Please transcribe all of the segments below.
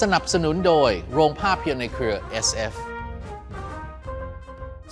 สนับสนุนโดยโรงภาพยนตร์ในเครือ SF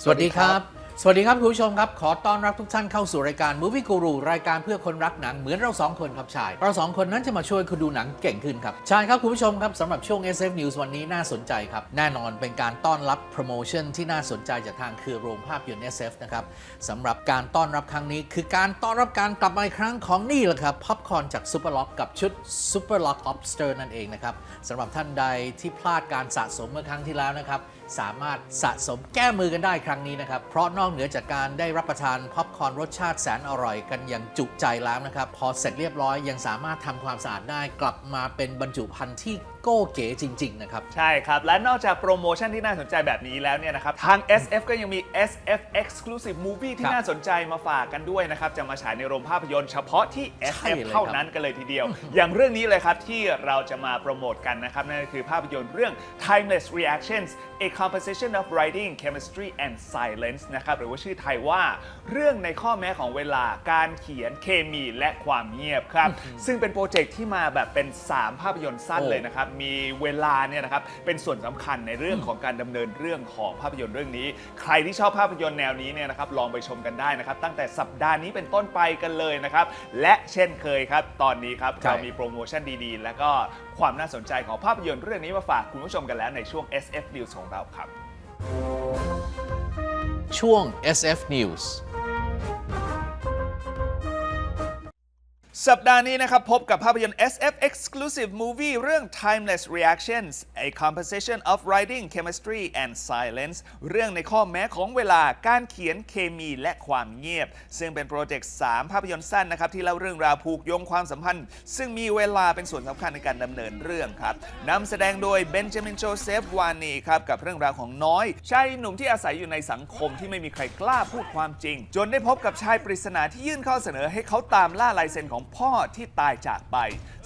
สวัสดีครับ สวัสดีครับคุณผู้ชมครับ ขอต้อนรับทุกท่านเข้าสู่รายการ Movie Guru รายการเพื่อคนรักหนังเหมือนเราสองคนครับชาย เราสองคนนั้นจะมาช่วยคุณดูหนังเก่งขึ้นครับชายครับคุณผู้ชมครับสำหรับช่วง SF News วันนี้น่าสนใจครับ แน่นอนเป็นการต้อนรับโปรโมชั่นที่น่าสนใจจากทางคือโรงภาพยนตร์ SF นะครับสำหรับการต้อนรับครั้งนี้ คือการต้อนรับการกลับมาอีกครั้งของนี่แหละครับพ็อปคอร์นจาก Super Lock กับชุด Super Lock Lobster นั่นเองนะครับสำหรับท่านใดที่พลาดการสะสมเมื่อครั้งที่แล้วนะครับสามารถสะสมแก้มือกันได้ครั้งนี้นะครับเพราะนอกเหนือจากการได้รับประทานพ็อปคอร์นรสชาติแสนอร่อยกันอย่างจุใจแล้วนะครับ พอเสร็จเรียบร้อยยังสามารถทำความสะอาดได้กลับมาเป็นบรรจุภัณฑ์ที่ โก้เก๋จริง ๆ นะครับ ใช่ครับ และนอกจากโปรโมชั่นที่น่าสนใจแบบนี้แล้วเนี่ยนะครับ ทาง SF ก็ยังมี SF Exclusive Movie ที่ครับน่าสนใจมาฝากกันด้วยนะครับ จะมาฉายในโรงภาพยนตร์เฉพาะที่ใช่ SF เลยครับเท่านั้นกันเลยทีเดียว อย่างเรื่องนี้เลยครับ ที่เราจะมาโปรโมทกันนะครับ นั่นก็คือภาพยนตร์เรื่อง Timeless Reactions A Composition of Writing Chemistry and Silence นะครับหรือว่าชื่อไทยว่าเรื่องในข้อแม้ของเวลาการเขียนเคมีและความเงียบครับซึ่งเป็นโปรเจกต์ที่มาแบบเป็น 3 ภาพยนตร์สั้นโอ้เลยนะครับมีเวลาเนี่ยนะครับเป็นส่วนสำคัญในเรื่องของการดำเนินเรื่องของภาพยนตร์เรื่องนี้ ใครที่ชอบภาพยนตร์แนวนี้เนี่ยนะครับลองไปชมกันได้นะครับ ตั้งแต่สัปดาห์นี้เป็นต้นไปกันเลยนะครับ และเช่นเคยครับ ตอนนี้ครับใช่เรามีโปรโมชั่นดีๆ และก็ความน่าสนใจของภาพยนตร์เรื่องนี้มาฝากคุณผู้ชมกันแล้วในช่วง SF News ของเราครับ ช่วง SF News สัปดาห์นี้นะครับพบกับภาพยนตร์ SF Exclusive Movie เรื่อง Timeless Reactions A Composition of Writing Chemistry and Silence เรื่องในข้อแม้ของเวลาการเขียนเคมีและความเงียบ ซึ่งเป็นโปรเจกต์ 3 ภาพยนตร์สั้นนะครับ ที่เล่าเรื่องราวผูกโยงความสัมพันธ์ ซึ่งมีเวลาเป็นส่วนสำคัญในการดำเนินเรื่องครับนำแสดงโดยเบนจามินโจเซฟวานีครับกับเรื่องราวของน้อยชายหนุ่มที่อาศัยอยู่ในสังคมที่ไม่มีใครกล้าพูดความจริง จนได้พบกับชายปริศนาที่ยื่นข้อเสนอให้เขาตามล่าลายเซ็นของพ่อที่ตายจากไป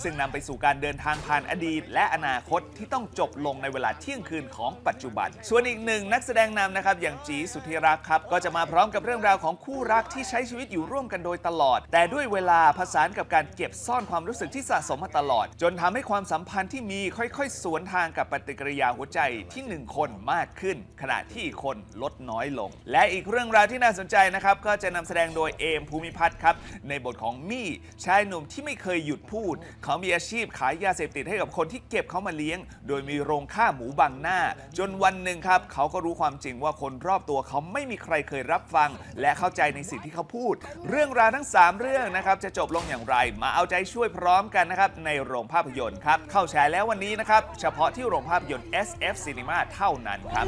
ซึ่งนำไปสู่การเดินทางผ่านอดีต และอนาคตที่ต้องจบลงในเวลาเที่ยงคืนของปัจจุบัน ส่วนอีกหนึ่งนักแสดงนำนะครับอย่างจีสุธิรักครับก็จะมาพร้อมกับเรื่องราวของคู่รักที่ใช้ชีวิตอยู่ร่วมกันโดยตลอด แต่ด้วยเวลาผสานกับการเก็บซ่อนความรู้สึกที่สะสมมาตลอด จนทำให้ความสัมพันธ์ที่มีค่อยๆ สวนทางกับปฏิกิริยาหัวใจที่หนึ่งคนมากขึ้น ขณะที่คนลดน้อยลง และอีกเรื่องราวที่น่าสนใจนะครับก็จะนำแสดงโดยเอมภูมิพัฒน์ครับในบทของมี่ชาายหนุ่มที่ไม่เคยหยุดพูด เขามีอาชีพขายยาเสพติดให้กับคนที่เก็บเขามาเลี้ยง โดยมีโรงฆ่าหมูบังหน้า จนวันหนึ่งครับ เขาก็รู้ความจริงว่าคนรอบตัวเขาไม่มีใครเคยรับฟัง และเข้าใจในสิ่งที่เขาพูด เรื่องราวทั้ง 3 เรื่องนะครับจะจบลงอย่างไร มาเอาใจช่วยพร้อมกันนะครับในโรงภาพยนตร์ครับเข้าฉายแล้ววันนี้นะครับเฉพาะที่โรงภาพยนตร์ SF Cinema เท่านั้นครับ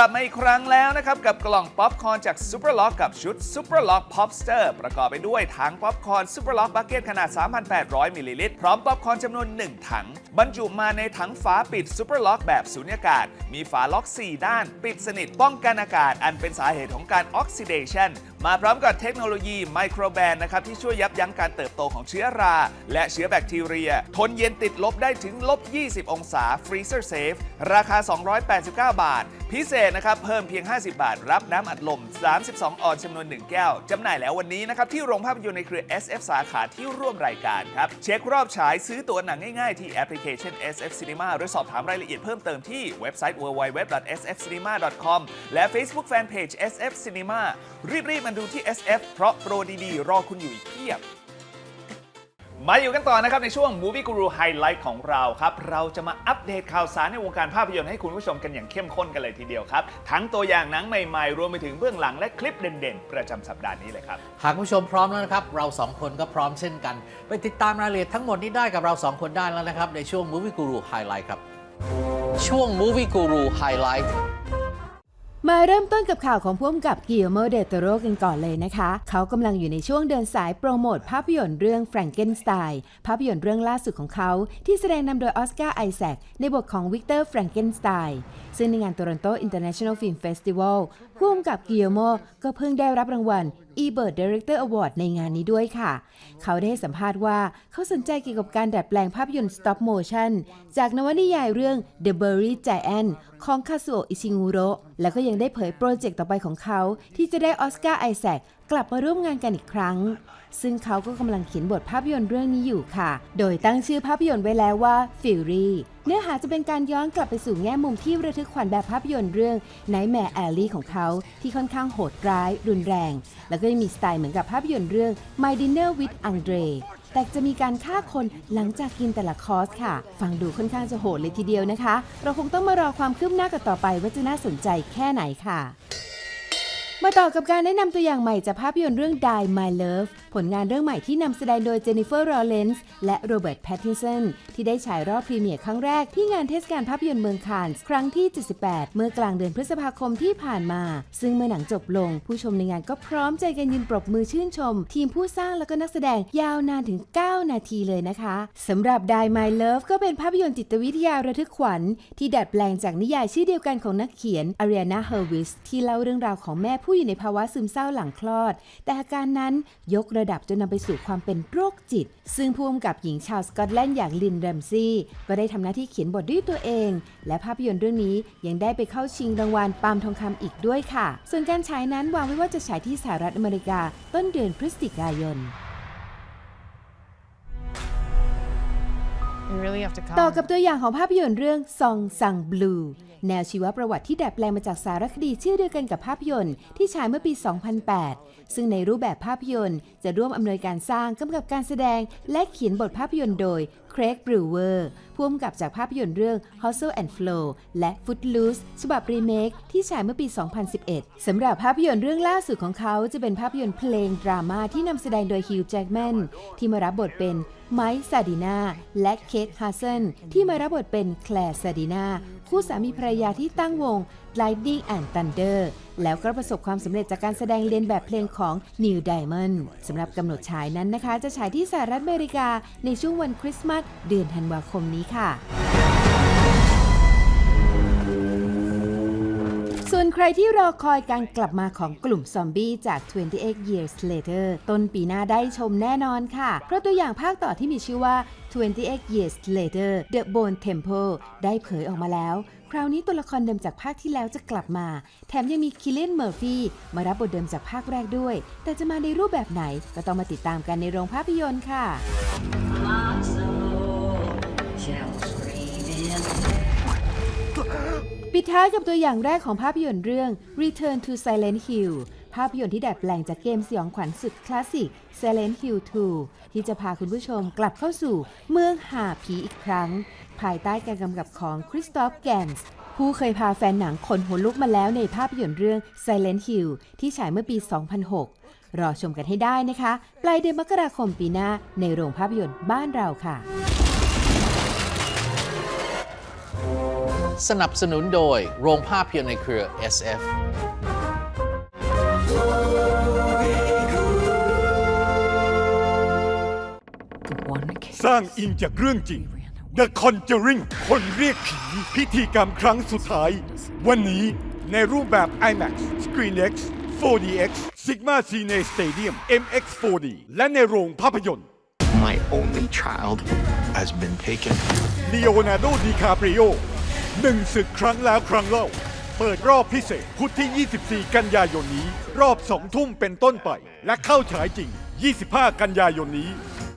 ลับมาอีกครั้งแล้วนะครับ กับกล่องป๊อปคอร์นจากซูเปอร์ล็อกกับชุด Super Lock Popster ประกอบไปด้วยถังป๊อปคอร์น Super Lock Bucket ขนาด 3,800 มิลลิลิตร พร้อมป๊อปคอร์นจำนวน 1 ถัง บรรจุมาในถังฝาปิดซูเปอร์ล็อกแบบสุญญากาศ มีฝาล็อก 4 ด้าน ปิดสนิทป้องกันอากาศ อันเป็นสาเหตุของการออกซิเดชัน มาพร้อมกับเทคโนโลยีไมโครแบนนะครับที่ช่วยยับยั้งการเติบโตของเชื้อรา และเชื้อแบคทีเรีย ทนเย็นติดลบได้ถึงลบ 20 องศา Freezer Safe ราคา 289 บาท พิเศษนะครับ เพิ่มเพียง 50 บาท รับน้ำอัดลม 32 ออนจำนวน 1 แก้ว จำหน่ายแล้ววันนี้นะครับ ที่โรงภาพยนตร์ในเครือ SF สาขาที่ร่วมรายการครับ เช็ครอบฉายซื้อตั๋วหนังง่ายๆ ที่แอปพลิเคชัน SF Cinema หรือสอบถามรายละเอียดเพิ่มเติมที่เว็บไซต์ www.sfcinema.com และ Facebook Fanpage SF Cinema รีบๆมาดูที่ SF เพราะโปรดีๆ รอคุณอยู่อีกเพียบ มาอยู่กันต่อนะครับ ในช่วง Movie Guru Highlight ของเราครับ เราจะมาอัปเดตข่าวสารในวงการภาพยนตร์ให้คุณผู้ชมกันอย่างเข้มข้นกันเลยทีเดียวครับ ทั้งตัวอย่างหนังใหม่ๆ รวมไปถึงเบื้องหลังและคลิปเด่นๆ ประจำสัปดาห์นี้เลยครับ หากคุณผู้ชมพร้อมแล้วนะครับ เราสองคนก็พร้อมเช่นกัน ไปติดตามรายละเอียดทั้งหมดนี้ได้กับเราสองคนได้แล้วนะครับในช่วง Movie Guru Highlight ครับช่วง Movie Guru Highlight มาเริ่มต้นกับข่าวของพ่วงกับกิ l โมเดโตโรกันก่อนเลยนะคะ เขากำลังอยู่ในช่วงเดินสายโปรโมทภาพยนตร์เรื่อง Frankenstein ภาพยนตร์เรื่องล่าสุดของเขา ที่แสดงนำโดยออสการ์ไอแซคในบทของวิกเตอร์แฟรงเกนสไตน์ซึ่งในงานโต론톤อินเตอร์เนชั่นแนลฟิล์มเฟสติวัลพ่วงกับกิ l โมก็เพิ่งได้รับรางวัล eBird Director Award ในงานนี้ด้วยค่ะ เขาได้ให้สัมภาษณ์ว่าเขาสนใจเกี่ยวกับการดัดแปลงภาพยนตร์ stop motion จากนวนิยายเรื่อง The Bury Giant ของคาซุโอะอิชิงุโระแล้วก็ยังได้เผยโปรเจกต์ต่อไปของเขา ที่จะได้ออสการ์ไอแซค กลับมาร่วมงานกันอีกครั้ง ซึ่งเขาก็กำลังเขียนบทภาพยนตร์เรื่องนี้อยู่ค่ะ โดยตั้งชื่อภาพยนตร์ไว้แล้วว่า Fury เนื้อหาจะเป็นการย้อนกลับไปสู่แง่มุมที่ระทึกขวัญแบบภาพยนตร์เรื่อง Nightmare Alley ของเขาที่ค่อนข้างโหดร้าย รุนแรง แล้วก็ยังมีสไตล์เหมือนกับภาพยนตร์เรื่อง My Dinner with Andre แต่จะมีการฆ่าคนหลังจากกินแต่ละคอร์สค่ะ ฟังดูค่อนข้างจะโหดเลยทีเดียวนะคะ เราคงต้องมารอความคืบหน้ากันต่อไปว่าจะน่าสนใจแค่ไหนค่ะ มาต่อกับการแนะนำตัวอย่างใหม่จากภาพยนตร์เรื่อง Die My Love ผลงานเรื่องใหม่ที่นำแสดงโดยเจนนิเฟอร์ r อเลนส์และโรเบิร์ต แพตตินสันที่ได้ฉายรอบพรีเมียร์ครั้งแรกที่งานเทศกาลภาพยนตร์เมืองคานส์ครั้งที่ 78 เมื่อกลางเดือนพฤษภาคมที่ผ่านมา ซึ่งเมื่อหนังจบลง ผู้ชมในงานก็พร้อมใจกันยืนปรบมือชื่นชม ทีมผู้สร้างและก็นักแสดงยาวนานถึง 9 นาทีเลยนะคะสำหรับ Die My Love ก็เป็นภาพยนตร์จิตวิทยาระทึกขวัญที่ดัดแปลงจากนิยายชื่อเดียวกันของนักเขียนอารี n นาเฮอร์วิสที่เล่าเรื่องราวของแม่ผู้อยู่ในภาวะซึมเศร้าหลังคลอด แต่อาการนั้นยกระดับจนนำไปสู่ความเป็นโรคจิต ซึ่งผู้กำกับหญิงชาวสกอตแลนด์อย่างลินแรมซี่ก็ได้ทำหน้าที่เขียนบทด้วยตัวเอง และภาพยนตร์เรื่องนี้ยังได้ไปเข้าชิงรางวัลปาล์มทองคำอีกด้วยค่ะ ส่วนการฉายนั้นวางไว้ว่าจะฉายที่สหรัฐอเมริกาต้นเดือนพฤศจิกายน ต่อกับตัวอย่างของภาพยนตร์เรื่องซองซังบลูแนวชีวประวัติที่ดัดแปลงมาจากสารคดีชื่อเดียวกันกับภาพยนตร์ที่ฉายเมื่อปี 2008 ซึ่งในรูปแบบภาพยนตร์จะร่วมอำนวยการสร้างกำกับการแสดงและเขียนบทภาพยนตร์โดย รกบรูเวอร์ผู้กำกับจากภาพยนตร์เรื่อง Hustle and Flow และ Footloose ฉบับรีเมคที่ฉายเมื่อปี 2011 สำหรับภาพยนตร์เรื่องล่าสุดของเขาจะเป็นภาพยนตร์เพลงดราม่าที่นำแสดงโดยฮิวจ์แจ็กแมนที่มารับบทเป็นไมค์ซาดินาและเคทฮาร์เซนที่มารับบทเป็นแคลร์ซาดินาคู่สามีภรรยาที่ตั้งวง Lightning and Thunder แล้วก็ประสบความสำเร็จจากการแสดงเลียนแบบเพลงของ Neil Diamond สำหรับกำหนดฉายนั้นนะคะ จะฉายที่สหรัฐอเมริกา ในช่วงวันคริสต์มาสเดือนธันวาคมนี้ค่ะส่วนใครที่รอคอยการกลับมาของกลุ่มซอมบี้จาก 28 Years Later ต้นปีหน้าได้ชมแน่นอนค่ะ เพราะตัวอย่างภาคต่อที่มีชื่อว่า 28 Years Later The Bone Temple ได้เผยออกมาแล้ว คราวนี้ตัวละครเดิมจากภาคที่แล้วจะกลับมา แถมยังมีคิลเลนเมอร์ฟี่มารับบทเดิมจากภาคแรกด้วย แต่จะมาในรูปแบบไหนก็ต้องมาติดตามกันในโรงภาพยนตร์ค่ะ ปิดท้ายกับตัวอย่างแรกของภาพยนตร์เรื่อง Return to Silent Hill ภาพยนตร์ที่ดัดแปลงจากเกมสยองขวัญสุดคลาสสิก Silent Hill 2 ที่จะพาคุณผู้ชมกลับเข้าสู่เมืองหาผีอีกครั้ง ภายใต้การกำกับของคริสตอฟแกนส์ผู้เคยพาแฟนหนังขนหัวลุกมาแล้วในภาพยนตร์เรื่อง Silent Hill ที่ฉายเมื่อปี 2006 รอชมกันให้ได้นะคะ ปลายเดือนมกราคมปีหน้าในโรงภาพยนตร์บ้านเราค่ะ สนับสนุนโดยโรงภาพยนตร์ในเครือ SF สร้างอิงจากเรื่องจริง The Conjuring คนเรียกผี พิธีกรรมครั้งสุดท้าย วันนี้ในรูปแบบ IMAX ScreenX 4DX Sigma Cine Stadium MX 4D และในโรงภาพยนตร์ My only child has been taken. Leonardo DiCaprio หนึ่งศึกครั้งแล้วครั้งเล่า เปิดรอบพิเศษพุธที่ 24 กันยายนนี้ รอบ 2 ทุ่มเป็นต้นไป และเข้าฉายจริง 25 กันยายนนี้